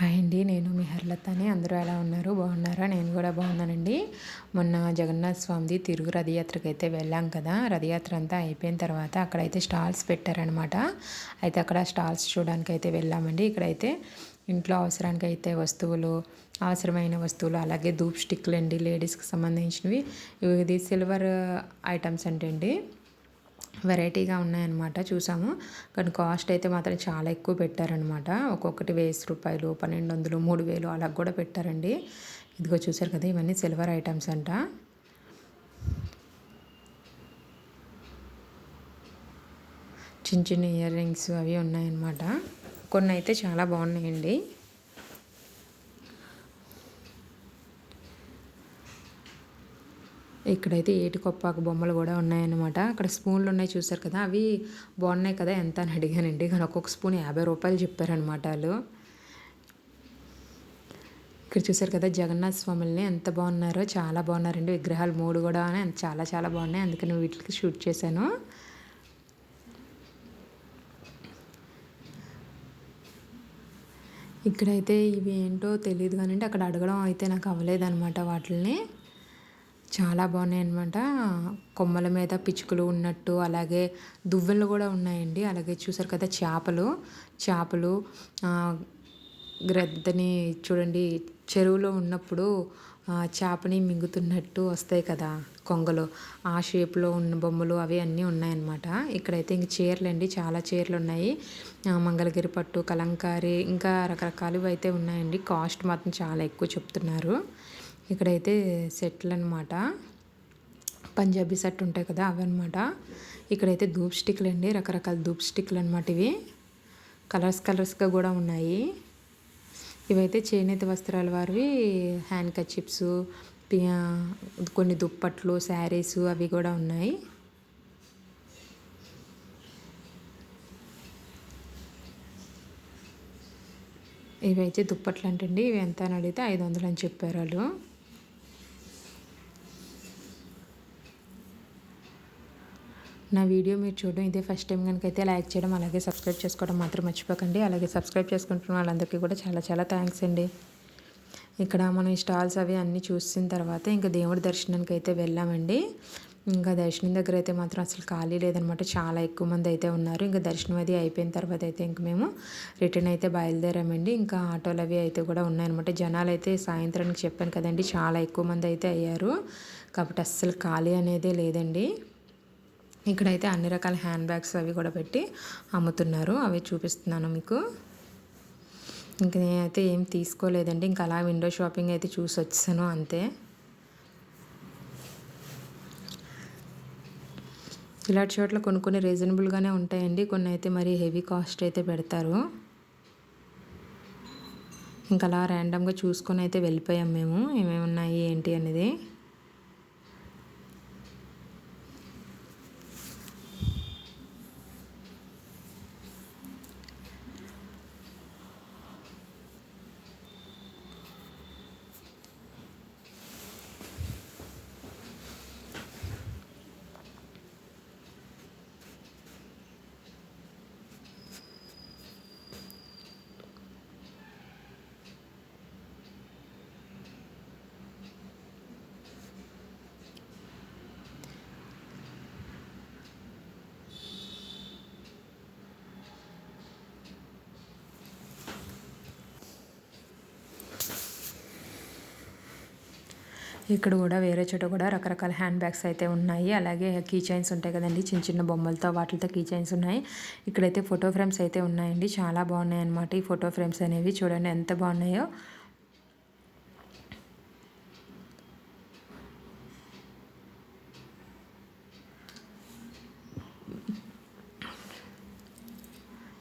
Hi అండి నేను మీ హర్లతని. అందరూ ఎలా ఉన్నారు? బాగున్నారా? నేను కూడా బాగున్నానండి. మొన్న జగన్నాథ స్వామిది తిరుగు రథయాత్రకి అయితే వెళ్ళాం కదా. రథయాత్ర అంతా అయిపోయిన తర్వాత అక్కడైతే స్టాల్స్ పెట్టారనమాట అయితే అక్కడ స్టాల్స్ చూడడానికి అయితే వెళ్ళామండి. ఇక్కడైతే ఇంట్లో అవసరానికి అయితే వస్తువులు అవసరమైన వస్తువులు అలాగే ధూప్ స్టిక్లు అండి లేడీస్కి సంబంధించినవి. ఇది సిల్వర్ ఐటమ్స్ అంటే అండి వెరైటీగా ఉన్నాయన్నమాట చూసాము. కానీ కాస్ట్ అయితే మాత్రం చాలా ఎక్కువ పెట్టారనమాట ఒక్కొక్కటి వేసి రూపాయలు పన్నెండు వందలు మూడు వేలు అలా కూడా పెట్టారండి. ఇదిగో చూసారు కదా ఇవన్నీ సిల్వర్ ఐటమ్స్ అంట. చిన్న చిన్న ఇయర్ రింగ్స్ అవి ఉన్నాయన్నమాట. కొన్ని అయితే చాలా బాగున్నాయండి. ఇక్కడైతే ఏటికొప్పాకు బొమ్మలు కూడా ఉన్నాయన్నమాట. అక్కడ స్పూన్లు ఉన్నాయి చూసారు కదా? అవి బాగున్నాయి కదా? ఎంత అని అడిగానండి. కానీ ఒక్కొక్క స్పూన్ యాభై రూపాయలు చెప్పారనమాట వాళ్ళు. ఇక్కడ చూసారు కదా? జగన్నాథ స్వాములని ఎంత బాగున్నారో చాలా బాగున్నారండి విగ్రహాలు మూడు కూడా చాలా చాలా బాగున్నాయి. అందుకని వీటికి షూట్ చేశాను. ఇక్కడైతే ఇవి ఏంటో తెలియదు కానీ అక్కడ అడగడం అయితే నాకు అవ్వలేదన్నమాట వాటిని చాలా బాగున్నాయి అనమాట కొమ్మల మీద పిచ్చుకలు ఉన్నట్టు అలాగే దువ్వెలు కూడా ఉన్నాయండి. అలాగే చూసారు కదా చేపలు. చేపలు గ్రద్దని చూడండి చెరువులో ఉన్నప్పుడు చేపని మింగుతున్నట్టు వస్తాయి కదా కొంగలు. ఆ షేప్లో ఉన్న బొమ్మలు అవి అన్నీ ఉన్నాయన్నమాట. ఇక్కడైతే ఇంక చీరలు అండి చాలా చీరలు ఉన్నాయి. మంగళగిరి పట్టు కలంకారీ ఇంకా రకరకాలు అయితే ఉన్నాయండి. కాస్ట్ మాత్రం చాలా ఎక్కువ చెప్తున్నారు. ఇక్కడైతే సెట్లు అనమాట పంజాబీ సెట్ ఉంటాయి కదా అవి అనమాట ఇక్కడైతే ధూప్ స్టిక్లు అండి రకరకాల ధూప్ స్టిక్లు అనమాట ఇవి. కలర్స్ కలర్స్గా కూడా ఉన్నాయి. ఇవైతే చేనేత వస్త్రాల వారివి హ్యాండ్ కచిప్స్ కొన్ని దుప్పట్లు శారీస్ అవి కూడా ఉన్నాయి. ఇవైతే దుప్పట్లు అంటండి ఇవి ఎంత అని అడిగితే ఐదు వందలు అని చెప్పారు వాళ్ళు. నా వీడియో మీరు చూడడం ఇదే ఫస్ట్ టైం కనుక అయితే లైక్ చేయడం అలాగే సబ్స్క్రైబ్ చేసుకోవడం మాత్రం మర్చిపోకండి. అలాగే సబ్స్క్రైబ్ చేసుకుంటున్న వాళ్ళందరికీ కూడా చాలా చాలా థ్యాంక్స్ అండి. ఇక్కడ మనం స్టాల్స్ అవి అన్నీ చూసిన తర్వాత ఇంకా దేవుడి దర్శనానికి అయితే వెళ్ళామండి. ఇంకా దర్శనం దగ్గర అయితే మాత్రం అసలు ఖాళీ లేదనమాట. చాలా ఎక్కువ మంది అయితే ఉన్నారు. ఇంకా దర్శనం అది అయిపోయిన తర్వాత అయితే ఇంక మేము రిటర్న్ అయితే బయలుదేరామండి. ఇంకా ఆటోలు అవి అయితే కూడా ఉన్నాయన్నమాట. జనాలు అయితే సాయంత్రానికి చెప్పాను కదండి చాలా ఎక్కువ మంది అయితే అయ్యారు. కాబట్టి అస్సలు ఖాళీ అనేదే లేదండి. ఇక్కడైతే అన్ని రకాల హ్యాండ్ బ్యాగ్స్ అవి కూడా పెట్టి అమ్ముతున్నారు. అవి చూపిస్తున్నాను మీకు. ఇంక నేనైతే ఏం తీసుకోలేదండి. ఇంకా అలా విండో షాపింగ్ అయితే చూసి వచ్చాను అంతే. ఇలాంటి చోట్ల కొన్ని కొన్ని రీజనబుల్గానే ఉంటాయండి. కొన్ని అయితే మరి హెవీ కాస్ట్ అయితే పెడతారు. ఇంకా అలా ర్యాండమ్గా చూసుకొని అయితే వెళ్ళిపోయాం మేము. ఏమేమి ఉన్నాయి ఏంటి అనేది. ఇక్కడ కూడా వేరే చోట కూడా రకరకాల హ్యాండ్ బ్యాగ్స్ అయితే ఉన్నాయి. అలాగే కీ చైన్స్ ఉంటాయి కదండి చిన్న చిన్న బొమ్మలతో వాటితో కీ చైన్స్ ఉన్నాయి. ఇక్కడైతే ఫోటో ఫ్రేమ్స్ అయితే ఉన్నాయండి చాలా బాగున్నాయి అనమాట ఈ ఫోటో ఫ్రేమ్స్ అనేవి. చూడండి ఎంత బాగున్నాయో.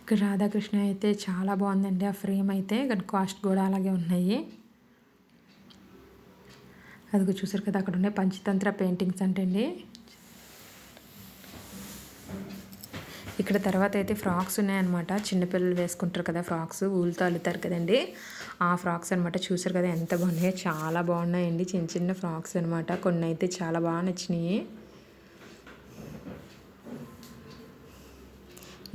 ఇక్కడ రాధాకృష్ణ అయితే చాలా బాగుందండి ఆ ఫ్రేమ్ అయితే. కానీ కాస్ట్ కూడా అలాగే ఉన్నాయి. అదిగో చూసారు కదా అక్కడ ఉండే పంచతంత్ర పెయింటింగ్స్ అంటే అండి ఇక్కడ తర్వాత అయితే ఫ్రాక్స్ ఉన్నాయన్నమాట. చిన్నపిల్లలు వేసుకుంటారు కదా ఫ్రాక్స్ ఊళ్ళతో అల్లుతారు కదండి. ఆ ఫ్రాక్స్ అనమాట చూసారు కదా ఎంత బాగున్నాయో. చాలా బాగున్నాయండి చిన్న చిన్న ఫ్రాక్స్ అనమాట కొన్ని అయితే చాలా బాగా నచ్చినాయి.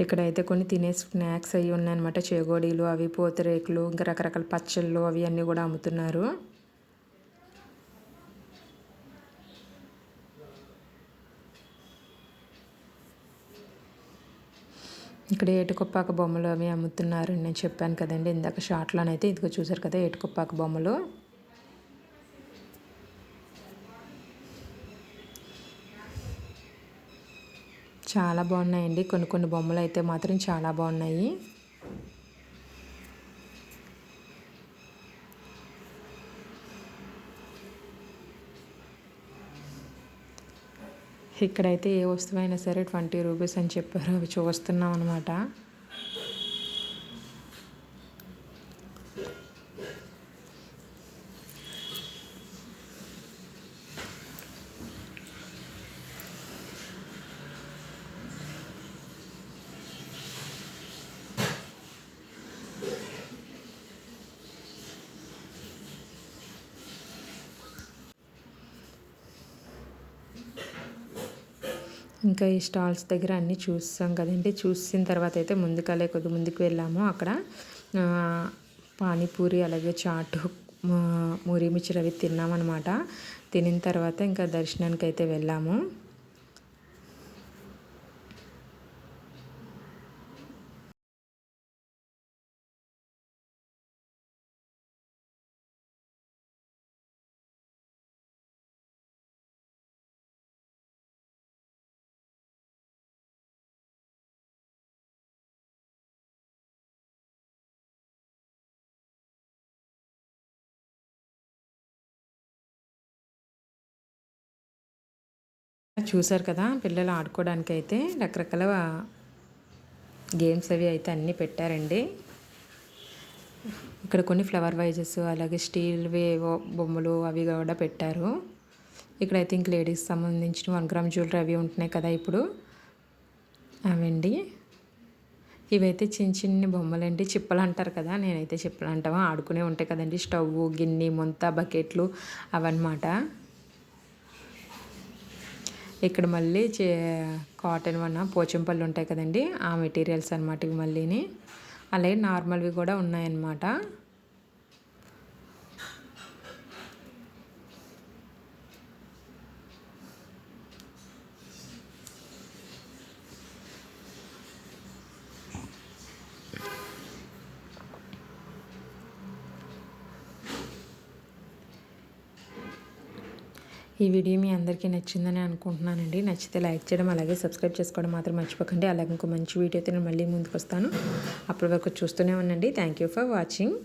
ఇక్కడైతే కొన్ని తినే స్నాక్స్ అవి ఉన్నాయన్నమాట. చేగోడీలు అవి పూతరేకులు ఇంకా రకరకాల పచ్చళ్ళు అవి అన్నీ కూడా అమ్ముతున్నారు. ఇక్కడ ఏటుకొప్పాక బొమ్మలు అవి అమ్ముతున్నారు. నేను చెప్పాను కదండి ఇందాక షార్ట్లోనైతే ఇదిగో చూసారు కదా ఏటుకొప్పాక బొమ్మలు. చాలా బాగున్నాయండి. కొన్ని కొన్ని బొమ్మలు అయితే మాత్రం చాలా బాగున్నాయి. ఇక్కడైతే ఏ వస్తువైనా సరే ట్వంటీ రూపీస్ అని చెప్పారు. అవి చూస్తున్నాం అనమాట ఇంకా ఈ స్టాల్స్ దగ్గర అన్నీ చూస్తాం కదండి. చూసిన తర్వాత అయితే ముందుకలే కొద్ది ముందుకు వెళ్ళాము. అక్కడ పానీపూరి అలాగే చాటు మూరి అవి తిన్నామన్నమాట. తినిన తర్వాత ఇంకా దర్శనానికి అయితే వెళ్ళాము. చూసారు కదా పిల్లలు ఆడుకోవడానికి అయితే రకరకాల గేమ్స్ అవి అయితే అన్నీ పెట్టారండి. ఇక్కడ కొన్ని ఫ్లవర్ వైజెస్ అలాగే స్టీల్వి బొమ్మలు అవి కూడా పెట్టారు. ఇక్కడైతే ఇంక లేడీస్ సంబంధించిన వన్ గ్రామ్ జ్యువెలరీ అవి ఉంటున్నాయి కదా ఇప్పుడు. అవండి. ఇవైతే చిన్న చిన్న బొమ్మలండి. చిప్పలు అంటారు కదా నేనైతే చిప్పలు అంటావా? ఆడుకునే ఉంటాయి కదండి. స్టవ్ గిన్నె ముంత బకెట్లు అవన్నమాట. ఇక్కడ మళ్ళీ చే కాటన్ వన్న పోచంపల్లి ఉంటాయి కదండి. ఆ మెటీరియల్స్ అనమాట ఇవి మళ్ళీని. అలాగే నార్మల్వి కూడా ఉన్నాయన్నమాట. ఈ వీడియో మీ అందరికీ నచ్చిందని అనుకుంటున్నానండి. నచ్చితే లైక్ చేయడం అలాగే సబ్స్క్రైబ్ చేసుకోవడం మాత్రం మర్చిపోకండి. అలాగే ఇంకో మంచి వీడియోతో నేను మళ్ళీ ముందుకు వస్తాను అప్పటి వరకు చూస్తూనే ఉండండి. Thank you for watching